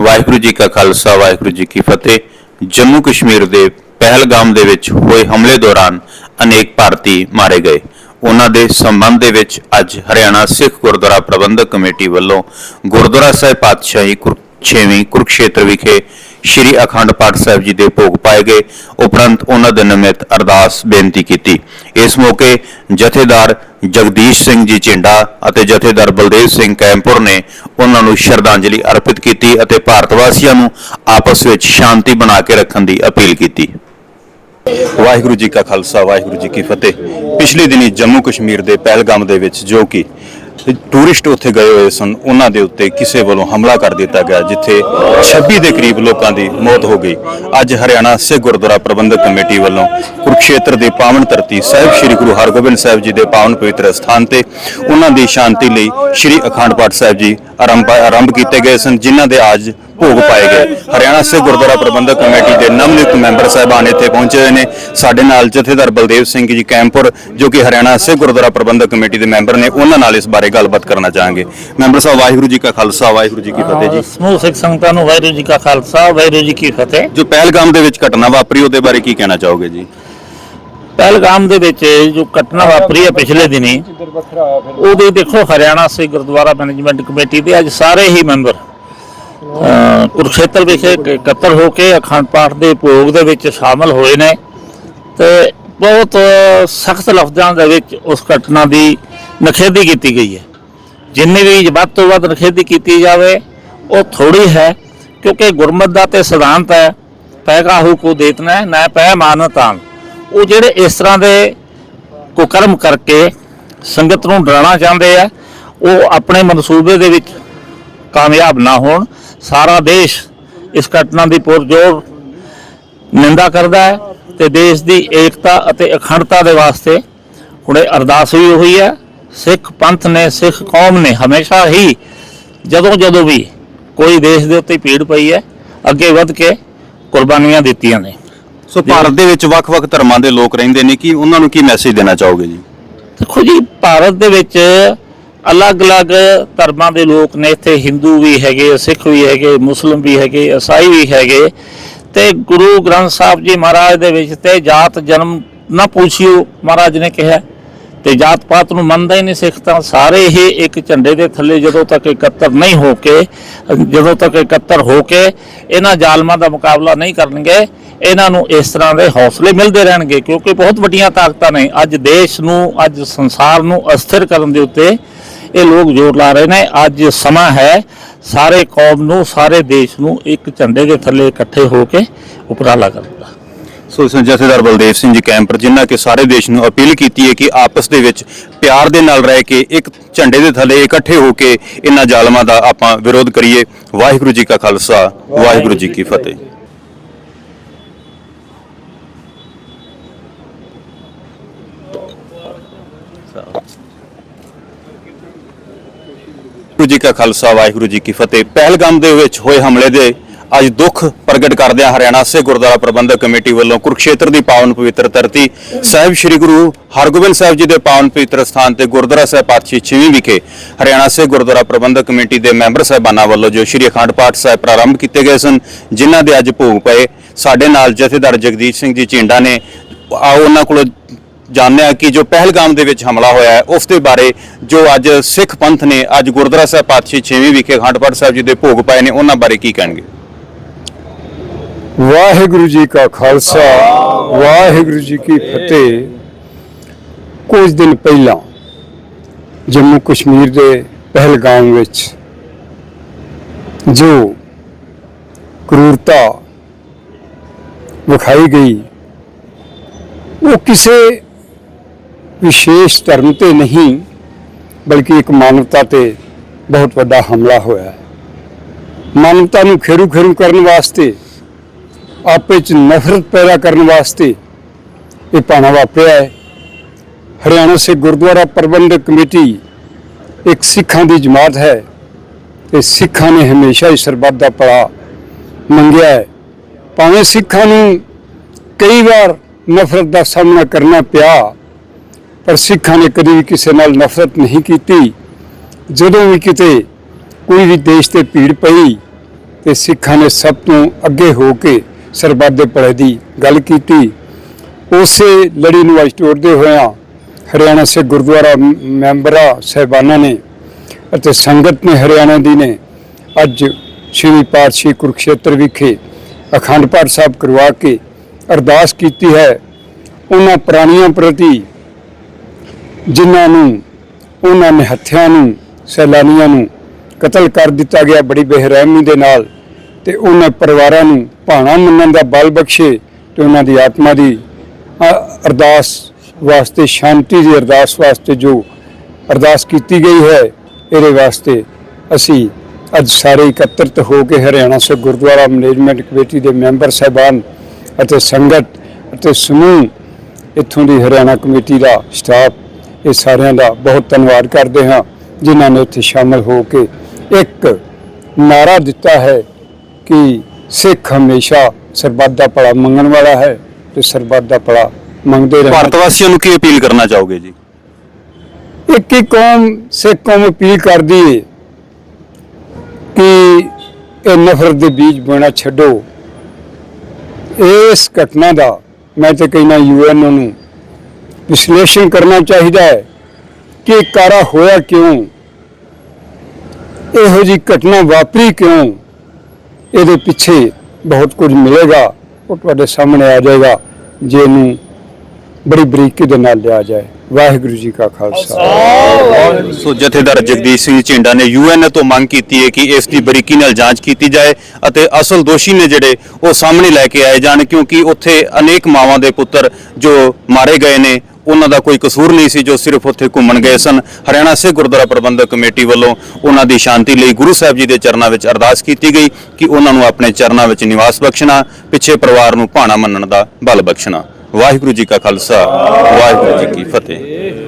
ਵਾਹਿਗੁਰੂ ਜੀ ਕਾ ਖਾਲਸਾ, ਵਾਹਿਗੁਰੂ ਜੀ ਕੀ ਫਤਿਹ। ਜੰਮੂ ਕਸ਼ਮੀਰ ਦੇ ਪਹਿਲਗਾਮ ਦੇ ਵਿੱਚ ਹੋਏ ਹਮਲੇ ਦੌਰਾਨ ਅਨੇਕ ਭਾਰਤੀ ਮਾਰੇ ਗਏ। ਉਹਨਾਂ ਦੇ ਸੰਬੰਧ ਦੇ ਵਿੱਚ ਅੱਜ ਹਰਿਆਣਾ ਸਿੱਖ ਗੁਰਦੁਆਰਾ ਪ੍ਰਬੰਧਕ ਕਮੇਟੀ ਵੱਲੋਂ ਗੁਰਦੁਆਰਾ ਸਾਹਿਬ ਪਾਤਸ਼ਾਹੀ ਕੁਰ- ਛੇਵੀਂ ਕੁਰੂਕਸ਼ੇਤਰ ਵਿਖੇ ਸ਼੍ਰੀ ਅਖੰਡ ਪਾਠ ਸਾਹਿਬ ਜੀ ਦੇ ਭੋਗ ਪਾਏ ਗਏ। ਉਪਰੰਤ ਉਹਨਾਂ ਦੇ ਨਿਮਿਤ ਅਰਦਾਸ ਬੇਨਤੀ ਕੀਤੀ। ਇਸ ਮੌਕੇ ਜਥੇਦਾਰ ਜਗਦੀਸ਼ ਸਿੰਘ ਜੀ ਝਿੰਡਾ ਅਤੇ ਜਥੇਦਾਰ ਬਲਦੇਵ ਸਿੰਘ ਕੈਂਪੁਰ ਨੇ ਉਹਨਾਂ ਨੂੰ ਸ਼ਰਧਾਂਜਲੀ ਅਰਪਿਤ ਕੀਤੀ ਅਤੇ ਭਾਰਤ ਵਾਸੀਆਂ ਨੂੰ ਆਪਸ ਵਿੱਚ ਸ਼ਾਂਤੀ ਬਣਾ ਕੇ ਰੱਖਣ ਦੀ ਅਪੀਲ ਕੀਤੀ। ਵਾਹਿਗੁਰੂ ਜੀ ਕਾ ਖਾਲਸਾ, ਵਾਹਿਗੁਰੂ ਜੀ ਕੀ ਫਤਿਹ। ਪਿਛਲੇ ਦਿਨੀ ਜੰਮੂ ਕਸ਼ਮੀਰ ਦੇ ਪਹਿਲਗਾਮ ਦੇ ਵਿੱਚ ਜੋ ਕਿ ਟੂਰਿਸਟ ਉੱਥੇ ਗਏ ਹੋਏ ਸਨ, ਉਹਨਾਂ ਦੇ ਉੱਤੇ ਕਿਸੇ ਵੱਲੋਂ ਹਮਲਾ ਕਰ ਦਿੱਤਾ ਗਿਆ, ਜਿੱਥੇ 26 ਦੇ ਕਰੀਬ ਲੋਕਾਂ ਦੀ ਮੌਤ ਹੋ ਗਈ। ਅੱਜ ਹਰਿਆਣਾ ਸਿੱਖ ਗੁਰਦੁਆਰਾ ਪ੍ਰਬੰਧਕ ਕਮੇਟੀ ਵੱਲੋਂ ਕੁਰਕਸ਼ੇਤਰ ਦੇ ਪਾਵਨ ਧਰਤੀ ਸਾਹਿਬ ਸ੍ਰੀ ਗੁਰੂ ਹਰਗੋਬਿੰਦ ਸਾਹਿਬ ਜੀ ਦੇ ਪਾਵਨ ਪਵਿੱਤਰ ਸਥਾਨ ਤੇ ਉਹਨਾਂ ਦੀ ਸ਼ਾਂਤੀ ਲਈ ਸ੍ਰੀ ਅਖੰਡ ਪਾਠ ਸਾਹਿਬ ਜੀ ਆਰੰਭ ਆਰੰਭ ਕੀਤੇ ਗਏ ਸਨ, ਜਿਨ੍ਹਾਂ ਦੇ ਅੱਜ ਭੋਗ ਪਾਏ ਗਏ। ਹਰਿਆਣਾ ਸਿੱਖ ਗੁਰਦੁਆਰਾ ਪ੍ਰਬੰਧਕ ਕਮੇਟੀ ਦੇ ਨਵਨਿਯੁਕਤ ਮੈਂਬਰ ਸਾਹਿਬਾਨ ਇੱਥੇ ਪਹੁੰਚੇ ਹੋਏ ਨੇ। ਸਾਡੇ ਨਾਲ ਜਥੇਦਾਰ ਬਲਦੇਵ ਸਿੰਘ ਜੀ ਕੈਂਪੁਰ, ਜੋ ਕਿ ਹਰਿਆਣਾ ਸਿੱਖ ਗੁਰਦੁਆਰਾ ਪ੍ਰਬੰਧਕ ਕਮੇਟੀ ਦੇ ਮੈਂਬਰ ਨੇ, ਉਹਨਾਂ ਨਾਲ ਇਸ ਬਾਰੇ ਗੱਲਬਾਤ ਕਰਨਾ ਚਾਹਾਂਗੇ। ਮੈਂਬਰ ਸਾਹਿਬ ਵਾਹਿਗੁਰੂ ਜੀ ਕਾ ਖਾਲਸਾ ਵਾਹਿਗੁਰੂ ਜੀ ਕੀ ਫਤਿਹ ਜੀ। ਸਮੂਹ ਸਿੱਖ ਸੰਗਤਾਂ ਨੂੰ ਵਾਹਿਗੁਰੂ ਜੀ ਕਾ ਖਾਲਸਾ ਵਾਹਿਗੁਰੂ ਜੀ ਕੀ ਫਤਿਹ। ਜੋ ਪਹਿਲਗਾਮ ਦੇ ਵਿੱਚ ਘਟਨਾ ਵਾਪਰੀ ਉਹਦੇ ਬਾਰੇ ਕੀ ਕਹਿਣਾ ਚਾਹੋਗੇ ਜੀ? ਪਹਿਲਗਾਮ ਦੇ ਵਿੱਚ ਜੋ ਘਟਨਾ ਵਾਪਰੀ ਹੈ ਪਿਛਲੇ ਦਿਨੀ ਉਹਦੇ ਦੇਖੋ ਹਰਿਆਣਾ ਸੇ ਗੁਰਦੁਆਰਾ ਮੈਨੇਜਮੈਂਟ ਕਮੇਟੀ ਦੇ ਅੱਜ ਸਾਰੇ ਹੀ ਮੈਂਬਰ ਅਹ, ਕੁਰੂਕਸ਼ੇਤਰ ਵਿਖੇ ਇਕੱਤਰ ਹੋ ਕੇ ਅਖੰਡ ਪਾਠ ਦੇ ਭੋਗ ਦੇ ਵਿੱਚ ਸ਼ਾਮਲ ਹੋਏ ਨੇ। ਤੇ ਬਹੁਤ ਸਖਤ ਲਫ਼ਜ਼ਾਂ ਦੇ ਵਿੱਚ ਉਸ ਘਟਨਾ ਦੀ ਨਖੇਦੀ ਕੀਤੀ ਗਈ ਹੈ। ਜਿੰਨੀ ਵੀ ਵੱਧ ਤੋਂ ਵੱਧ ਨਖੇਦੀ ਕੀਤੀ ਜਾਵੇ ਉਹ ਥੋੜੀ ਹੈ ਕਿਉਂਕਿ ਗੁਰਮਤ ਦਾ ਤੇ ਸਿਧਾਂਤ ਹੈ ਪੈਗਾਹੂ ਕੋ ਦੇਤਨਾ ਹੈ, ਨਾ ਪੈ ਮਾਨਤਾਨ ਉਹ ਜਿਹੜੇ ਇਸ ਤਰ੍ਹਾਂ ਦੇ ਕੁਕਰਮ ਕਰਕੇ ਸੰਗਤ ਨੂੰ ਡਰਾਉਣਾ ਚਾਹੁੰਦੇ ਆ ਉਹ ਆਪਣੇ ਮਨਸੂਬੇ ਦੇ ਵਿੱਚ ਕਾਮਯਾਬ ਨਾ ਹੋਣ। ਸਾਰਾ ਦੇਸ਼ ਇਸ ਘਟਨਾ ਦੀ ਪੁਰਜੋਰ ਨਿੰਦਾ ਕਰਦਾ ਹੈ ਤੇ ਦੇਸ਼ ਦੀ ਏਕਤਾ ਅਤੇ ਅਖੰਡਤਾ ਦੇ ਵਾਸਤੇ ਹੁਣੇ ਅਰਦਾਸ ਵੀ ਹੋਈ ਹੈ। ਸਿੱਖ ਪੰਥ ਨੇ ਸਿੱਖ ਕੌਮ ਨੇ ਹਮੇਸ਼ਾ ਹੀ ਜਦੋਂ ਜਦੋਂ ਵੀ ਕੋਈ ਦੇਸ਼ ਦੇ ਉੱਤੇ ਭੀੜ ਪਈ ਹੈ ਅੱਗੇ ਵੱਧ ਕੇ ਕੁਰਬਾਨੀਆਂ ਦਿੱਤੀਆਂ ਨੇ। ਸੋ ਭਾਰਤ ਦੇ ਵਿੱਚ ਵੱਖ-ਵੱਖ ਧਰਮਾਂ ਦੇ ਲੋਕ ਰਹਿੰਦੇ ਨੇ ਕਿ ਉਹਨਾਂ ਨੂੰ ਕੀ ਮੈਸੇਜ ਦੇਣਾ ਚਾਹੋਗੇ ਜੀ? ਦੇਖੋ ਜੀ ਭਾਰਤ ਦੇ ਵਿੱਚ ਅਲੱਗ-ਅਲੱਗ ਧਰਮਾਂ ਦੇ ਲੋਕ ਨੇ ਇੱਥੇ ਹਿੰਦੂ ਵੀ ਹੈਗੇ ਸਿੱਖ ਵੀ ਹੈਗੇ ਮੁਸਲਮ ਵੀ ਹੈਗੇ ਈਸਾਈ ਵੀ ਹੈਗੇ ਤੇ ਗੁਰੂ ਗ੍ਰੰਥ ਸਾਹਿਬ ਜੀ ਮਹਾਰਾਜ ਦੇ ਵਿੱਚ ਤੇ ਜਾਤ ਜਨਮ ਨਾ ਪੁੱਛਿਓ ਮਹਾਰਾਜ ਨੇ ਕਿਹਾ ਤੇ ਜਾਤ ਪਾਤ ਨੂੰ ਮੰਨਦਾ ਹੀ ਨਹੀਂ ਸਿੱਖ ਤਾਂ ਸਾਰੇ ਹੀ ਇੱਕ ਝੰਡੇ ਦੇ ਥੱਲੇ ਜਦੋਂ ਤੱਕ ਇਕੱਤਰ ਨਹੀਂ ਹੋ ਕੇ, ਜਦੋਂ ਤੱਕ ਇਕੱਤਰ ਹੋ ਕੇ ਇਹਨਾਂ ਜ਼ਾਲਮਾਂ ਦਾ ਮੁਕਾਬਲਾ ਨਹੀਂ ਕਰਨਗੇ, ਇਹਨਾਂ ਨੂੰ ਇਸ ਤਰ੍ਹਾਂ ਦੇ ਹੌਸਲੇ ਮਿਲਦੇ ਰਹਿਣਗੇ ਕਿਉਂਕਿ ਬਹੁਤ ਵੱਡੀਆਂ ਤਾਕਤਾਂ ਨੇ। ਅੱਜ ਦੇਸ਼ ਨੂੰ, ਅੱਜ ਸੰਸਾਰ ਨੂੰ ਅਸਥਿਰ ਕਰਨ ਦੇ ਉੱਤੇ ਇਹ ਲੋਕ ਜ਼ੋਰ ਲਾ ਰਹੇ ਨੇ। ਅੱਜ ਸਮਾਂ ਹੈ, ਸਾਰੇ ਕੌਮ ਨੂੰ, ਸਾਰੇ ਦੇਸ਼ ਨੂੰ ਇੱਕ ਝੰਡੇ ਦੇ ਥੱਲੇ ਇਕੱਠੇ ਹੋ ਕੇ ਉਪਰਾਲਾ ਕਰਨ ਦਾ। ਸੋ ਇਸ ਨੂੰ ਜਥੇਦਾਰ ਬਲਦੇਵ ਸਿੰਘ ਜੀ ਕੈਂਪਰ ਜਿਨ੍ਹਾਂ ਕਿ ਸਾਰੇ ਦੇਸ਼ ਨੂੰ ਅਪੀਲ ਕੀਤੀ ਹੈ ਕਿ ਆਪਸ ਦੇ ਵਿੱਚ ਪਿਆਰ ਦੇ ਨਾਲ ਰਹਿ ਕੇ ਇੱਕ ਝੰਡੇ ਦੇ ਥੱਲੇ ਇਕੱਠੇ ਹੋ ਕੇ ਇਹਨਾਂ ਜ਼ਾਲਮਾਂ ਦਾ ਆਪਾਂ ਵਿਰੋਧ ਕਰੀਏ। ਵਾਹਿਗੁਰੂ ਜੀ ਕਾ ਖਾਲਸਾ, ਵਾਹਿਗੁਰੂ ਜੀ ਕੀ ਫਤਿਹ। ਵਾਹਿਗੁਰੂ ਜੀ ਕਾ ਖਾਲਸਾ, ਵਾਹਿਗੁਰੂ ਜੀ ਕੀ ਫਤਿਹ। ਪਹਿਲਗਾਮ ਦੇ ਵਿੱਚ ਹੋਏ ਹਮਲੇ ਦੇ ਅੱਜ ਦੁੱਖ ਪ੍ਰਗਟ ਕਰਦਿਆਂ ਹਰਿਆਣਾ ਸੇ ਗੁਰਦੁਆਰਾ ਪ੍ਰਬੰਧਕ ਕਮੇਟੀ ਵੱਲੋਂ ਕੁਰਕਸ਼ੇਤਰ ਦੀ ਪਾਵਨ ਪਵਿੱਤਰ ਧਰਤੀ। ਸਾਹਿਬ ਸ੍ਰੀ ਗੁਰੂ ਹਰਗੋਬਿੰਦ ਸਾਹਿਬ ਜੀ ਦੇ ਪਾਵਨ ਪਵਿੱਤਰ ਸਥਾਨ ਤੇ ਗੁਰਦੁਆਰਾ ਸਾਹਿਬ ਪਾਤਸ਼ਾਹੀ ਛੇਵੀਂ ਵਿਖੇ ਹਰਿਆਣਾ ਸੇ ਗੁਰਦੁਆਰਾ ਪ੍ਰਬੰਧਕ ਕਮੇਟੀ ਦੇ ਮੈਂਬਰ ਸਾਹਿਬਾਨਾਂ ਵੱਲੋਂ ਜੋ ਸ੍ਰੀ ਅਖੰਡ ਪਾਠ ਸਾਹਿਬ ਪ੍ਰਾਰੰਭ ਕੀਤੇ ਗਏ ਸਨ, ਜਿਨ੍ਹਾਂ ਦੇ ਅੱਜ ਭੋਗ ਪਏ। ਸਾਡੇ ਨਾਲ ਜਥੇਦਾਰ ਜਗਦੀਸ਼ ਸਿੰਘ ਜੀ ਝਿੰਡਾ ਨੇ। ਆਓ ਉਹਨਾਂ ਕੋਲੋਂ ਜਾਣਿਆ ਕਿ ਜੋ ਪਹਿਲਗਾਮ ਦੇ ਵਿੱਚ ਹਮਲਾ ਹੋਇਆ ਹੈ, ਉਸ ਦੇ ਬਾਰੇ ਜੋ ਅੱਜ ਸਿੱਖ ਪੰਥ ਨੇ ਅੱਜ ਗੁਰਦੁਆਰਾ ਸਾਹਿਬ ਪਾਤਸ਼ਾਹੀ ਛੇਵੀਂ ਵਿਖੇ ਅਖੰਡ ਪਾਠ ਸਾਹਿਬ ਜੀ ਦੇ ਭੋਗ ਪਾਏ ਨੇ, ਉਹਨਾਂ ਬਾਰੇ ਕੀ ਕਹਿਣਗੇ? ਵਾਹਿਗੁਰੂ ਜੀ ਕਾ ਖਾਲਸਾ, ਵਾਹਿਗੁਰੂ ਜੀ ਕੀ ਫਤਿਹ। ਕੁਝ ਦਿਨ ਪਹਿਲਾਂ ਜੰਮੂ ਕਸ਼ਮੀਰ ਦੇ ਪਹਿਲਗਾਮ ਵਿੱਚ ਜੋ ਕਰੂਰਤਾ ਵਿਖਾਈ ਗਈ, ਉਹ ਕਿਸੇ ਵਿਸ਼ੇਸ਼ ਧਰਮ ਤੇ ਨਹੀਂ, ਬਲਕਿ ਇੱਕ ਮਾਨਵਤਾ ਤੇ ਬਹੁਤ ਵੱਡਾ ਹਮਲਾ ਹੋਇਆ। ਹੈ ਮਾਨਵਤਾ ਨੂੰ ਖੇਰੂ ਖੇਰੂ ਕਰਨ ਵਾਸਤੇ ਆਪੇ ਚ ਨਫ਼ਰਤ ਪੈਦਾ ਕਰਨ ਵਾਸਤੇ ਇਹ ਭਾਣਾ ਵਾਪਰਿਆ ਹੈ। ਹਰਿਆਣਾ ਸਿੱਖ ਗੁਰਦੁਆਰਾ ਪ੍ਰਬੰਧਕ ਕਮੇਟੀ ਇੱਕ ਸਿੱਖਾਂ ਦੀ ਜਮਾਤ ਹੈ। ਤੇ ਸਿੱਖਾਂ ਨੇ ਹਮੇਸ਼ਾ ਹੀ ਸਰਬੱਤ ਦਾ ਭਲਾ ਮੰਗਿਆ ਹੈ। ਭਾਵੇਂ ਸਿੱਖਾਂ ਨੂੰ ਕਈ ਵਾਰ ਨਫ਼ਰਤ ਦਾ ਸਾਹਮਣਾ ਕਰਨਾ ਪਿਆ, ਪਰ ਸਿੱਖਾਂ ਨੇ ਕਦੀ ਵੀ ਕਿਸੇ ਨਾਲ ਨਫ਼ਰਤ ਨਹੀਂ ਕੀਤੀ। ਜਦੋਂ ਵੀ ਕਿਤੇ ਕੋਈ ਵੀ ਦੇਸ਼ ਤੇ ਭੀੜ ਪਈ ਕਿ ਸਿੱਖਾਂ ਨੇ ਸਭ ਤੋਂ ਅੱਗੇ ਹੋ ਕੇ ਸਰਬੱਤ ਦੇ ਭਲੇ ਦੀ ਗੱਲ ਕੀਤੀ। ਉਸੇ ਲੜੀ ਨੂੰ ਅੱਜ ਤੋੜਦੇ ਹੋਇਆਂ ਹਰਿਆਣਾ ਸੇ ਗੁਰਦੁਆਰਾ ਮੈਂਬਰਾਂ ਸਹਿਬਾਨਾਂ ਨੇ ਅਤੇ ਸੰਗਤ ਨੇ ਹਰਿਆਣਾ ਦੀ ਨੇ ਅੱਜ ਸ੍ਰੀ ਪਾਤਸ਼ਾਹੀ ਕੁਰਕਸ਼ੇਤਰ ਵਿਖੇ ਅਖੰਡ ਪਾਠ ਸਾਹਿਬ ਕਰਵਾ ਕੇ ਅਰਦਾਸ ਕੀਤੀ ਹੈ। ਉਹਨਾਂ ਪ੍ਰਾਣੀਆਂ ਪ੍ਰਤੀ ਜਿਨ੍ਹਾਂ ਨੂੰ, ਉਹਨਾਂ ਨੇ ਹੱਥਿਆਂ ਨੂੰ, ਸੈਲਾਨੀਆਂ ਨੂੰ ਕਤਲ ਕਰ ਦਿੱਤਾ ਗਿਆ। ਬੜੀ ਬੇਰਹਿਮੀ ਦੇ ਨਾਲ ਤੇ ਉਹਨਾਂ ਪਰਿਵਾਰਾਂ ਨੂੰ ਭਾਣਾ ਮੰਨਣ ਦਾ ਬਲ ਬਖਸ਼ੇ ਤੇ ਉਹਨਾਂ ਦੀ ਆਤਮਾ ਦੀ ਅਰਦਾਸ ਵਾਸਤੇ, ਸ਼ਾਂਤੀ ਦੀ ਅਰਦਾਸ ਵਾਸਤੇ ਜੋ ਅਰਦਾਸ ਕੀਤੀ ਗਈ ਹੈ, ਇਹਦੇ ਵਾਸਤੇ ਅਸੀਂ ਅੱਜ ਸਾਰੇ ਇਕੱਤਰਤ ਹੋ ਕੇ ਹਰਿਆਣਾ ਸੇ ਗੁਰਦੁਆਰਾ ਮੈਨੇਜਮੈਂਟ ਕਮੇਟੀ ਦੇ ਮੈਂਬਰ ਸਹਿਬਾਨ ਅਤੇ ਸੰਗਤ ਅਤੇ ਸਮੂਹ ਇੱਥੋਂ ਦੀ ਹਰਿਆਣਾ ਕਮੇਟੀ ਦਾ ਸਟਾਫ, ਇਹ ਸਾਰਿਆਂ ਦਾ ਬਹੁਤ ਧੰਨਵਾਦ ਕਰਦੇ ਹਾਂ, ਜਿਨ੍ਹਾਂ ਨੇ ਇੱਥੇ ਸ਼ਾਮਲ ਹੋ ਕੇ ਇੱਕ ਨਾਰਾ ਦਿੱਤਾ ਹੈ ਕਿ ਸਿੱਖ ਹਮੇਸ਼ਾ ਸਰਬੱਤ ਦਾ ਭਲਾ ਮੰਗਣ ਵਾਲਾ ਹੈ ਤੇ ਸਰਬੱਤ ਦਾ ਭਲਾ ਮੰਗਦੇ ਰਹਿਣਾ। ਭਾਰਤ ਵਾਸੀਆਂ ਨੂੰ ਕੀ ਅਪੀਲ ਕਰਨਾ ਚਾਹੋਗੇ ਜੀ? ਇੱਕ ਹੀ ਕੌਮ ਸਿੱਖ ਕੌਮ ਅਪੀਲ ਕਰਦੀ ਹੈ ਕਿ ਇਹ ਨਫ਼ਰਤ ਦੇ ਬੀਜ ਬੋਣਾ ਛੱਡੋ। ਇਸ ਘਟਨਾ ਦਾ ਮੈਂ ਤੇ ਕਹਿੰਦਾ ਯੂਐਨ ਨੂੰ ਵਿਸ਼ਲੇਸ਼ਣ ਕਰਨਾ ਚਾਹੀਦਾ ਹੈ ਕਿ ਕਾਰਾ ਹੋਇਆ ਕਿਉਂ? ਇਹੋ ਜੀ ਘਟਨਾ ਵਾਪਰੀ ਕਿਉਂ? ਇਹਦੇ ਪਿੱਛੇ ਬਹੁਤ ਕੁਝ ਮਿਲੇਗਾ, ਉਹ ਤੁਹਾਡੇ ਸਾਹਮਣੇ ਆ ਜਾਏਗਾ, ਜੇ ਇਹਨੂੰ ਬੜੀ ਬਰੀਕੀ ਦੇ ਨਾਲ ਲਿਆ ਜਾਏ। ਵਾਹਿਗੁਰੂ ਜੀ ਕਾ ਖਾਲਸਾ। ਸੋ ਜਥੇਦਾਰ ਜਗਦੀਸ਼ ਸਿੰਘ ਝਿੰਡਾ ਨੇ ਯੂਐਨ ਤੋਂ ਮੰਗ ਕੀਤੀ ਹੈ ਕਿ ਇਸ ਦੀ ਬਰੀਕੀ ਨਾਲ ਜਾਂਚ ਕੀਤੀ ਜਾਏ ਅਤੇ ਅਸਲ ਦੋਸ਼ੀ ਨੇ ਜਿਹੜੇ ਉਹ ਸਾਹਮਣੇ ਲੈ ਕੇ ਆਏ ਜਾਣ, ਕਿਉਂਕਿ ਉੱਥੇ ਅਨੇਕ ਮਾਵਾਂ ਦੇ ਪੁੱਤਰ ਜੋ ਮਾਰੇ ਗਏ ਨੇ ਉਹਨਾਂ ਦਾ ਕੋਈ ਕਸੂਰ ਨਹੀਂ ਸੀ ਜੋ ਸਿਰਫ ਉੱਥੇ ਘੁੰਮਣ ਗਏ ਸਨ। ਹਰਿਆਣਾ ਸਿੱਖ ਗੁਰਦੁਆਰਾ ਪ੍ਰਬੰਧਕ ਕਮੇਟੀ ਵੱਲੋਂ ਉਹਨਾਂ ਦੀ ਸ਼ਾਂਤੀ ਲਈ ਗੁਰੂ ਸਾਹਿਬ ਜੀ ਦੇ ਚਰਨਾਂ ਵਿੱਚ ਅਰਦਾਸ ਕੀਤੀ ਗਈ ਕਿ ਉਹਨਾਂ ਨੂੰ ਆਪਣੇ ਚਰਨਾਂ ਵਿੱਚ ਨਿਵਾਸ ਬਖਸ਼ਣਾ, ਪਿੱਛੇ ਪਰਿਵਾਰ ਨੂੰ ਭਾਣਾ ਮੰਨਣ ਦਾ ਬਲ ਬਖਸ਼ਣਾ। ਵਾਹਿਗੁਰੂ ਜੀ ਕਾ ਖਾਲਸਾ, ਵਾਹਿਗੁਰੂ ਜੀ ਕੀ ਫਤਿਹ।